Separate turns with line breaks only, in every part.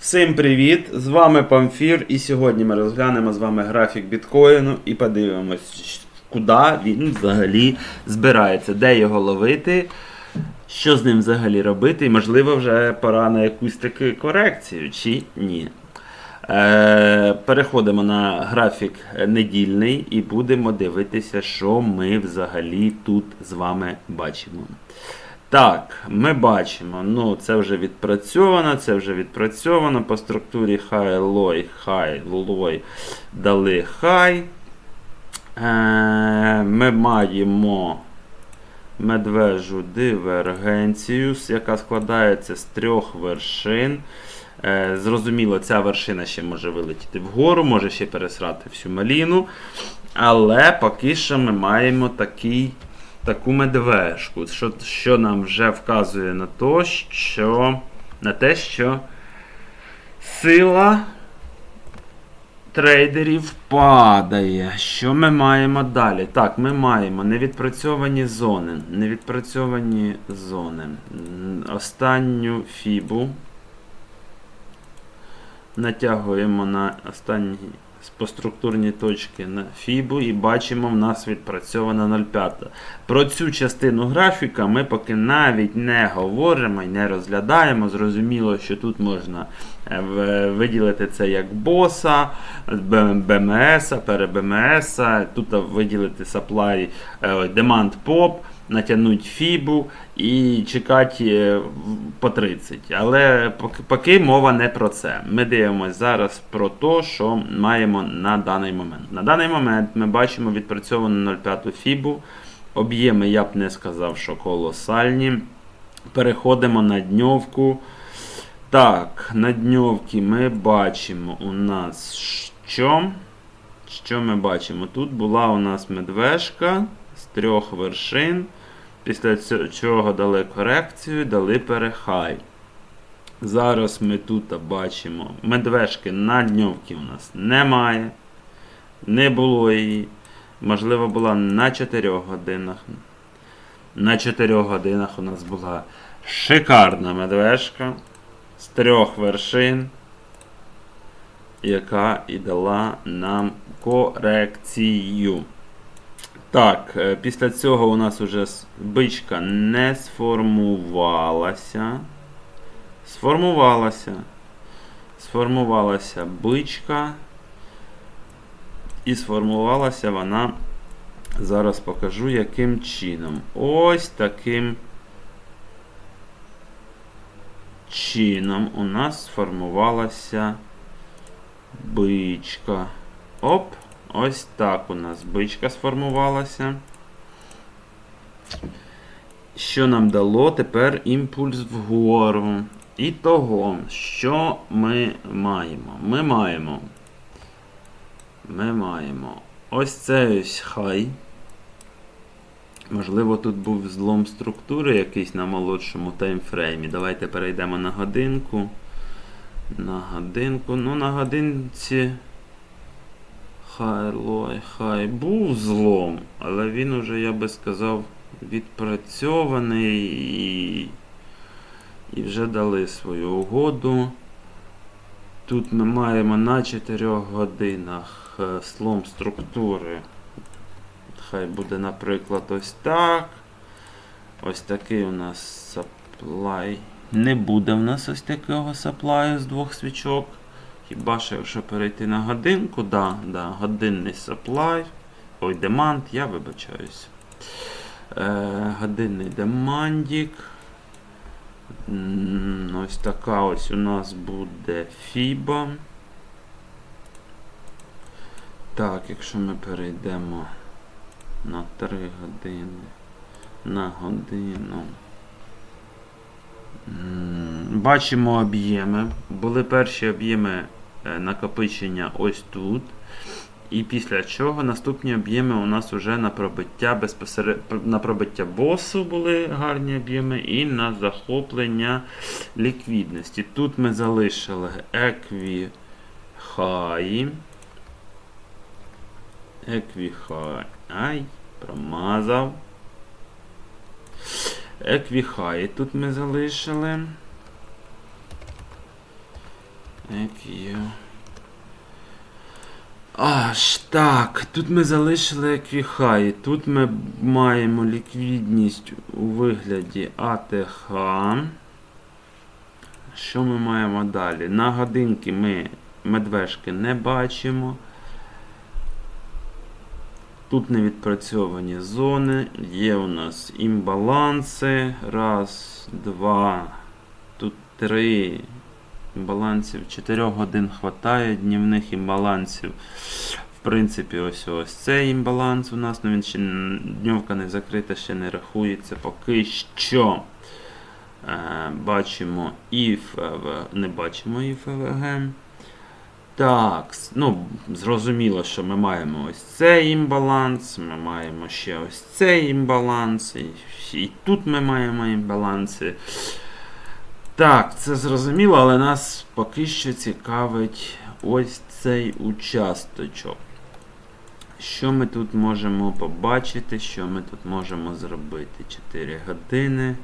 Всім привіт! З вами Памфір, і сьогодні ми розглянемо з вами графік біткоїну і подивимось, куди він взагалі збирається, де його ловити, що з ним взагалі робити, і можливо вже пора на якусь таку корекцію чи ні. Е, переходимо на графік недільний і будемо дивитися, що ми взагалі тут з вами бачимо. Так, ми бачимо, ну це вже відпрацьовано, це вже відпрацьовано. По структурі high, low, high, low дали high. Е, ми маємо медвежу дивергенцію, яка складається з трьох вершин. Е, зрозуміло, ця вершина ще може вилетіти вгору, може ще пересрати всю маліну. Але поки що ми маємо такий таку медвежку, що що нам вже вказує на то, що на те, що сила трейдерів падає. Що ми маємо далі? Так, ми маємо невідпрацьовані зони. Невідпрацьовані зони. Останню фібу. Натягуємо на останні по структурній точки на фібу і бачимо, в нас відпрацьована 0,5. Про цю частину графіка ми поки навіть не говоримо і не розглядаємо. Зрозуміло, що тут можна е, виділити це як боса, БМС, перебМС, тут виділити supply, е, demand pop, натягнути фібу і чекати е, по 30. Але поки мова не про це. Ми дивимося зараз про те, що маємо на даний момент. На даний момент ми бачимо відпрацьовану 0,5 фібу. Об'єми я б не сказав, що колосальні. Переходимо на дньовку. Так, на дньовці ми бачимо у нас що? Що ми бачимо? Тут була у нас медвежка з трьох вершин. Після чого дали корекцію, дали перехай. Зараз ми тут бачимо медвежки на дньовці у нас немає. Не було її. Можливо, була на 4 годинах. На 4 годинах у нас була шикарна медвежка з трьох вершин, яка і дала нам корекцію. Так, е, після цього у нас уже бичка не сформувалася. Сформувалася. Сформувалася бичка. І сформувалася вона. Зараз покажу, яким чином. Ось таким чином у нас сформувалася бичка. Оп, ось так у нас бичка сформувалася. Що нам дало тепер імпульс вгору. І того, що ми маємо? Ми маємо. Ми маємо ось цей ось хай. Можливо, тут був злом структури якийсь на молодшому таймфреймі. Давайте перейдемо на годинку. На годинку. Ну, на годинці. Хай хай був злом, але він уже, я би сказав, відпрацьований і, і вже дали свою угоду. Тут ми маємо на 4 годинах е, слом структури. Хай буде, наприклад, ось так. Ось такий у нас supply. Не буде в нас ось такого supply з двох свічок. Хіба що якщо перейти на годинку, да, да, годинний supply. Ой, demand, я вибачаюсь. Е, годинний демандік. Ось така ось у нас буде FIBA. Так, якщо ми перейдемо на 3 години, на годину. Бачимо об'єми. Були перші об'єми накопичення ось тут. І після чого наступні об'єми у нас вже на пробиття безпосеред... на пробиття босу були гарні об'єми і на захоплення ліквідності. Тут ми залишили хай. Екві хай. Ай, промазав. Хай тут ми залишили. EQ. Аж так. Тут ми залишили еквіхай. Тут ми маємо ліквідність у вигляді АТХ. Що ми маємо далі? На годинки ми медвежки не бачимо. Тут не відпрацьовані зони. Є у нас імбаланси. Раз, два, тут три. Імбалансів 4 годин хватає днівних імбалансів. В принципі, ось ось цей імбаланс у нас, ну він ще дньовка не закрита, ще не рахується поки що. Е, бачимо і не бачимо і ФВГ. Так, ну, зрозуміло, що ми маємо ось цей імбаланс, ми маємо ще ось цей імбаланс, і, і тут ми маємо імбаланси. Так, це зрозуміло, але нас поки що цікавить ось цей участочок. Що ми тут можемо побачити, що ми тут можемо зробити? 4 години.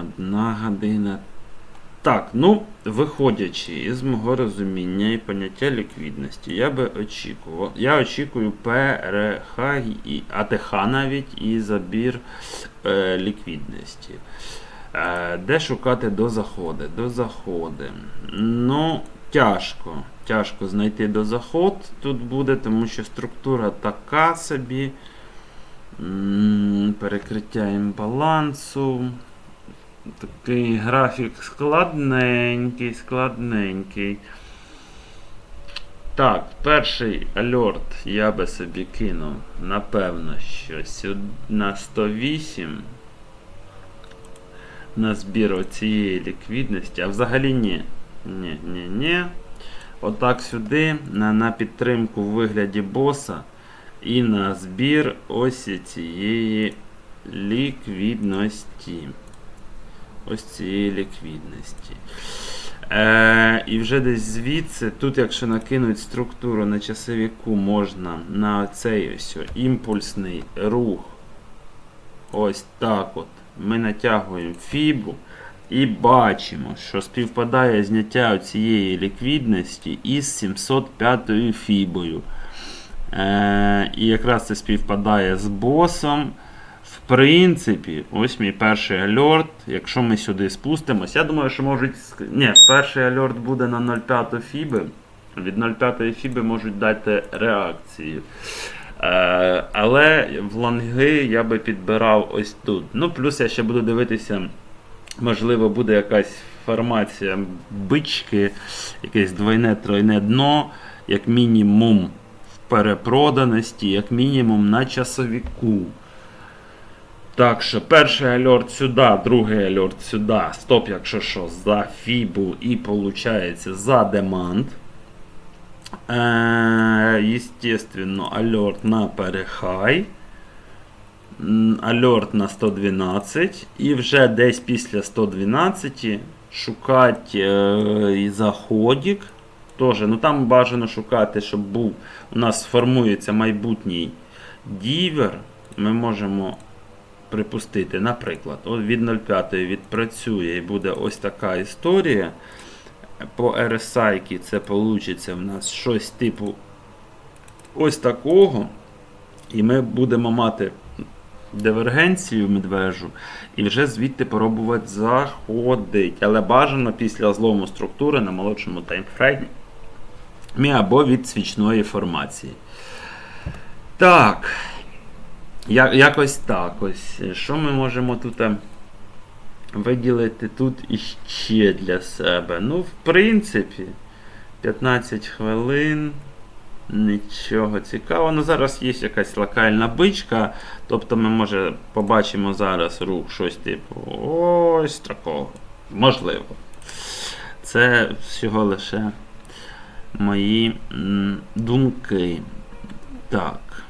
Одна година. Так, ну, виходячи із мого розуміння і поняття ліквідності, я би очікував. Я очікую ПРХ і АТХ навіть і забір е, ліквідності. Е, Де шукати до заходи? До заходи. Ну, тяжко. Тяжко знайти до заход тут буде, тому що структура така собі. Перекриття імбалансу. Такий графік складненький, складненький. Так, перший альорт я би собі кинув, напевно, що сюди на 108 на збір оцієї ліквідності, а взагалі ні. Ні, ні, ні. Отак сюди, на, на підтримку в вигляді боса і на збір ось цієї ліквідності. Ось цієї ліквідності. Е, і вже десь звідси, тут, якщо накинуть структуру на часовіку, можна на цей ось імпульсний рух. Ось так от. Ми натягуємо фібу і бачимо, що співпадає зняття цієї ліквідності із 705 фібою. Е, і якраз це співпадає з босом. В принципі, ось мій перший альорт. Якщо ми сюди спустимось, я думаю, що можуть. Ні, перший альорт буде на 0,5 фіби. Від 0,5 фіби можуть дати реакцію. Е, але в лонги я би підбирав ось тут. Ну, плюс я ще буду дивитися, можливо, буде якась формація бички, якесь двойне тройне дно, як мінімум в перепроданості, як мінімум на часовіку. Так що перший альорт сюди, другий альорт сюди, стоп, якщо що, за фібу і виходить за демант. Е, естественно, альорт на перехай. М, Альорт на 112. І вже десь після 112 шукати е, і заходик. Тоже, ну там бажано шукати, щоб був. У нас формується майбутній дівер. Ми можемо припустити, наприклад, от від 0,5 відпрацює і буде ось така історія. По RSI це вийде в нас щось типу ось такого. І ми будемо мати дивергенцію медвежу і вже звідти пробувати заходить. Але бажано після злому структури на молодшому таймфреймі або від свічної формації. Так. Якось так ось. Що ми можемо тут е, виділити тут іще для себе? Ну, в принципі, 15 хвилин. Нічого цікавого. Ну, зараз є якась локальна бичка. Тобто ми може побачимо зараз рух щось типу ось такого. Можливо. Це всього лише мої думки. Так.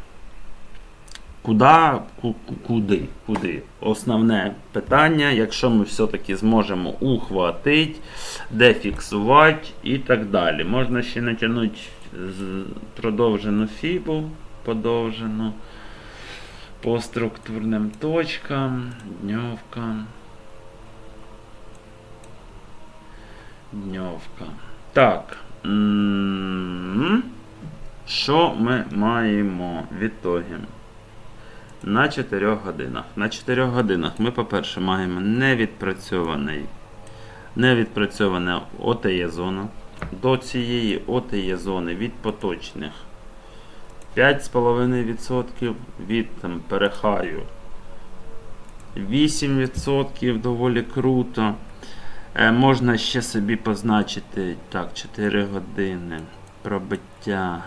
Куда, ку- ку- куди? Куди? Основне питання, якщо ми все-таки зможемо ухватити, де фіксувати і так далі. Можна ще натягнути продовжену фібу, подовжену по структурним точкам, дньовкам. Дньовка. Так. Що ми маємо в ітогі? На 4 годинах. На 4 годинах ми, по-перше, маємо невідпрацьований, невідпрацьоване ОТЄ зона. До цієї ОТЄ зони від поточних 5,5% від там, перехаю 8% доволі круто. Е, можна ще собі позначити так, 4 години пробиття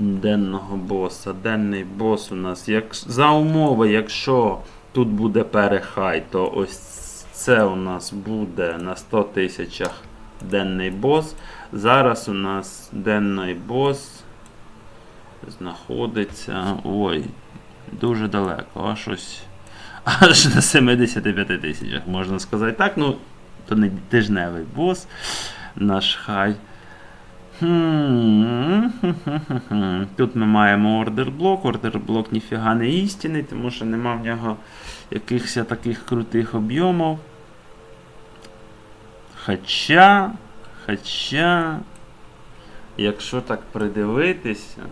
денного боса. Денний бос у нас, як, за умови, якщо тут буде перехай, то ось це у нас буде на 100 тисячах денний бос. Зараз у нас денний бос знаходиться. Ой, дуже далеко, аж ось. Аж на 75 тисячах, можна сказати так. Ну, то не тижневий бос, наш хай. Тут ми маємо ордер блок. Ордер блок ніфіга не істинний, тому що нема в нього якихось таких крутих об'ємів. Хоча, хоча, якщо так придивитися,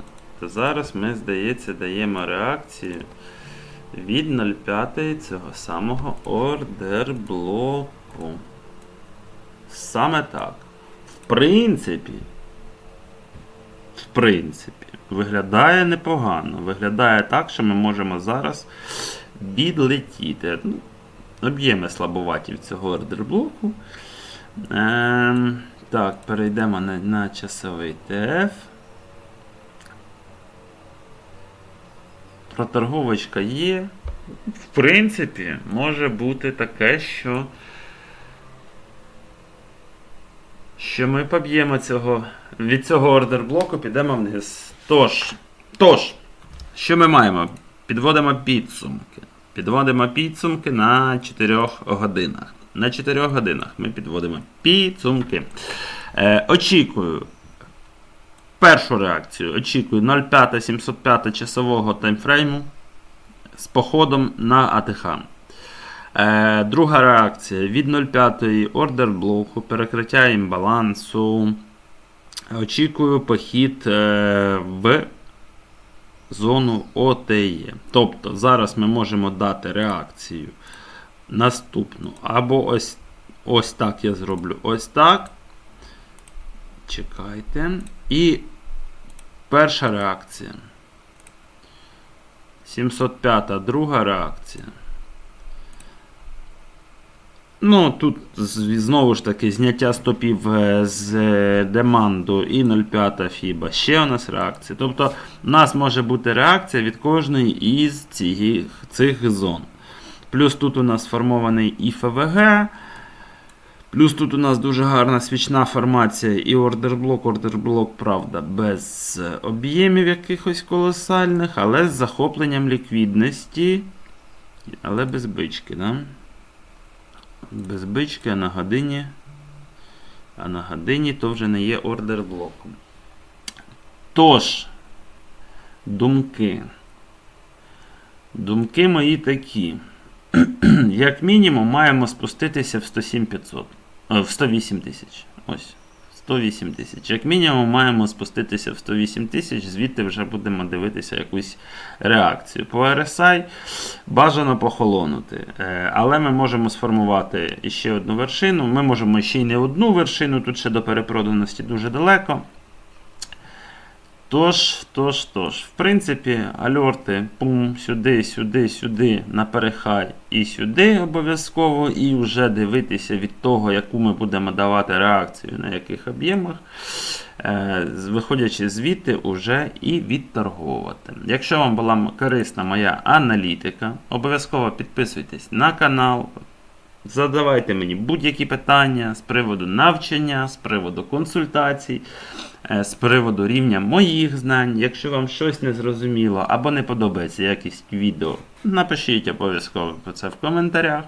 то зараз ми, здається, даємо реакцію від 0,5 цього самого ордер блоку. Саме так. В принципі, принципі, виглядає непогано. Виглядає так, що ми можемо зараз відлетіти. Ну, об'єми слабуваті в цього ордер блоку. Ем, так, перейдемо на, на часовий ТФ. Проторговочка є. В принципі, може бути таке, що. Що ми поб'ємо цього. Від цього ордер блоку підемо вниз. Тож, тож, що ми маємо? Підводимо підсумки. Підводимо підсумки на 4 годинах. На 4 годинах ми підводимо підсумки. Е, очікую. Першу реакцію очікую 0,5 705 часового таймфрейму з походом на АТХ. Е, друга реакція від 0,5 ордер блоку, перекриття імбалансу. Очікую похід е, в зону ОТЄ. Тобто зараз ми можемо дати реакцію наступну. Або ось, ось так я зроблю. Ось так. Чекайте. І перша реакція. 705 друга реакція. Ну, тут знову ж таки зняття стопів е, з е, деманду і 0,5 фіба. Ще у нас реакція. Тобто, у нас може бути реакція від кожної із цих, цих зон. Плюс тут у нас сформований і ФВГ. Плюс тут у нас дуже гарна свічна формація і ордерблок. Ордерблок, правда, без е, об'ємів якихось колосальних, але з захопленням ліквідності. Але без бички, да? Без бички, а на годині. А на годині то вже не є ордер блоком. Тож, думки. Думки мої такі. Як мінімум, маємо спуститися в 107 500. Е, В 108 тисяч. Ось. 108 тисяч. Як мінімум, маємо спуститися в 108 тисяч, звідти вже будемо дивитися якусь реакцію. По RSI бажано похолонути. Е, Але ми можемо сформувати ще одну вершину. Ми можемо ще й не одну вершину, тут ще до перепроданості дуже далеко. Тож, тож, тож, в принципі, альорти, пум, сюди, сюди, сюди, на перехай і сюди обов'язково, і вже дивитися від того, яку ми будемо давати реакцію, на яких об'ємах, е, виходячи звідти, уже і відторговувати. Якщо вам була корисна моя аналітика, обов'язково підписуйтесь на канал. Задавайте мені будь-які питання з приводу навчання, з приводу консультацій, е, з приводу рівня моїх знань. Якщо вам щось не зрозуміло або не подобається якісь відео, напишіть обов'язково про це в коментарях.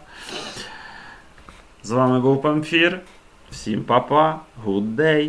З вами був Памфір. Всім па-па, good day!